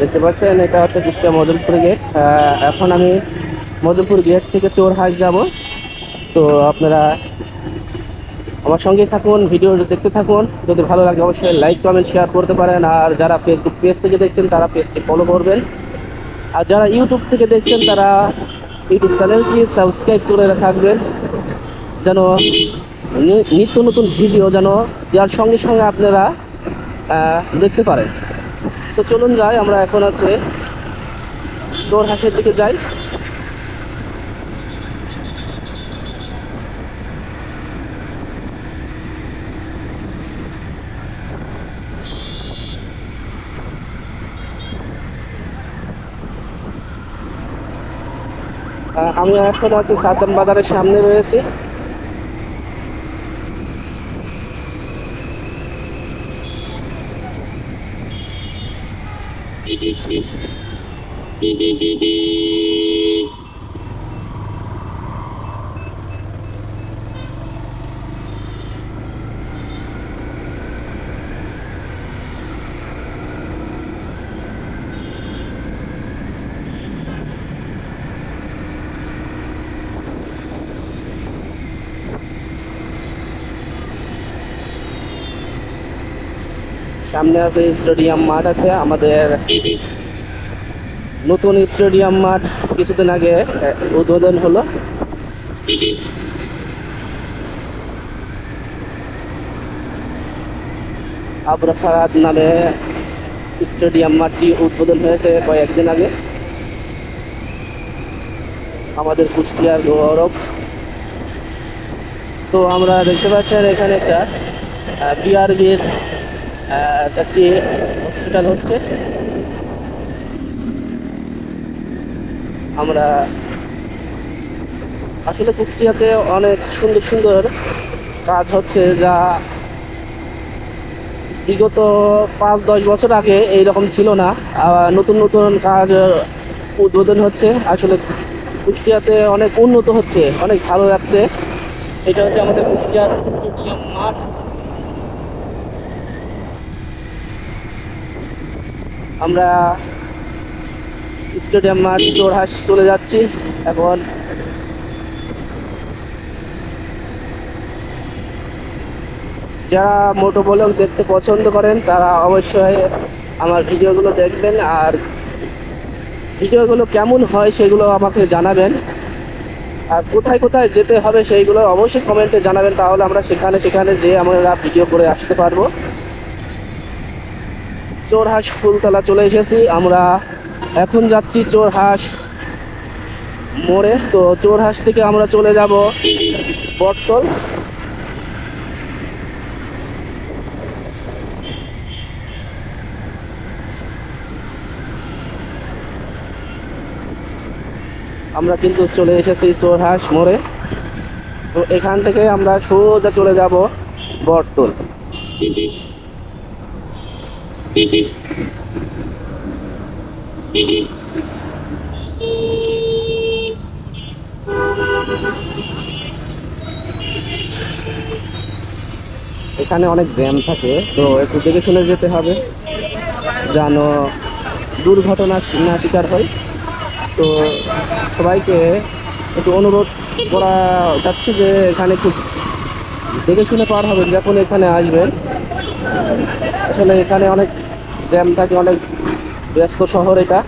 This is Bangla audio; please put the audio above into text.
দেখতে পাচ্ছেন, এটা হচ্ছে কুষ্টিয়া মদনপুর গেট এখন আমি মদনপুর গেট থেকে চোরহাট যাব। তো আপনারা আমার সঙ্গে থাকুন ভিডিও দেখতে থাকুন। যদি ভালো লাগে অবশ্যই লাইক কমেন্ট শেয়ার করতে পারেন। আর যারা ফেসবুক পেজ থেকে দেখছেন, তারা পেজটি ফলো করবেন। আর যারা ইউটিউব থেকে দেখছেন, তারা ইউটিউব চ্যানেলটি সাবস্ক্রাইব করে থাকবেন যেন নিত্য নতুন ভিডিও যেন দেওয়ার সঙ্গে সঙ্গে আপনারা দেখতে পারেন। তো চলুন যাই, আমরা এখন আছে হাসের দিকে যাই। আমি এখন আছি সাদ্দাম বাজারের সামনে রয়েছি। Beep, beep, beep. সামনে আছে স্টেডিয়াম মাঠ আছে, আমাদের নতুন স্টেডিয়াম মাঠ কিছুদিন আগে উদ্বোধন হলো। আবরাফাত নামে স্টেডিয়াম মাঠটি উদ্বোধন হয়েছে কয়েকদিন আগে। আমাদের কুষ্টিয়ার গৌরব। তো আমরা দেখতে পাচ্ছেন এখানে একটা বিআরবির একটি হসপিটাল হচ্ছে। আমরা আসলে কুষ্টিয়াতে অনেক সুন্দর সুন্দর কাজ হচ্ছে যা বিগত পাঁচ, দশ বছর আগে এইরকম ছিল না। নতুন নতুন কাজ উদ্বোধন হচ্ছে। আসলে কুষ্টিয়াতে অনেক উন্নত হচ্ছে, অনেক ভালো লাগছে। এটা হচ্ছে আমাদের কুষ্টিয়া স্টেডিয়াম মাঠ। আমরা স্টেডিয়াম মাঠ জোরহাট চলে যাচ্ছি। এখন যারা মোটো ব্লগ দেখতে পছন্দ করেন, তারা অবশ্যই আমার ভিডিওগুলো দেখবেন। আর ভিডিওগুলো কেমন হয় সেগুলো আমাকে জানাবেন। আর কোথায় কোথায় যেতে হবে সেইগুলো অবশ্যই কমেন্টে জানাবেন। তাহলে আমরা সেখানে সেখানে যেয়ে আমরা ভিডিও করে আসতে পারব। চোরহাঁস ফুলতলা চলে এসেছি। আমরা এখন যাচ্ছি চোরহাঁস মোড়ে। তো চোরহাঁস থেকে আমরা চলে যাব বটতল। আমরা কিন্তু চলে এসেছি চোরহাঁস মোড়ে। তো এখান থেকে আমরা সোজা চলে যাব বটতল। এখানে অনেক জ্যাম থাকে, তো একটু দেখে শুনে যেতে হবে যেন দুর্ঘটনা না শিকার হয়। তো সবাইকে একটু অনুরোধ করা যাচ্ছে যে এখানে একটু দেখে শুনে পার হবেন, যখন এখানে আসবেন। আসলে এখানে অনেক জ্যাম থাকে অনেক ব্যস্ত শহর এটা।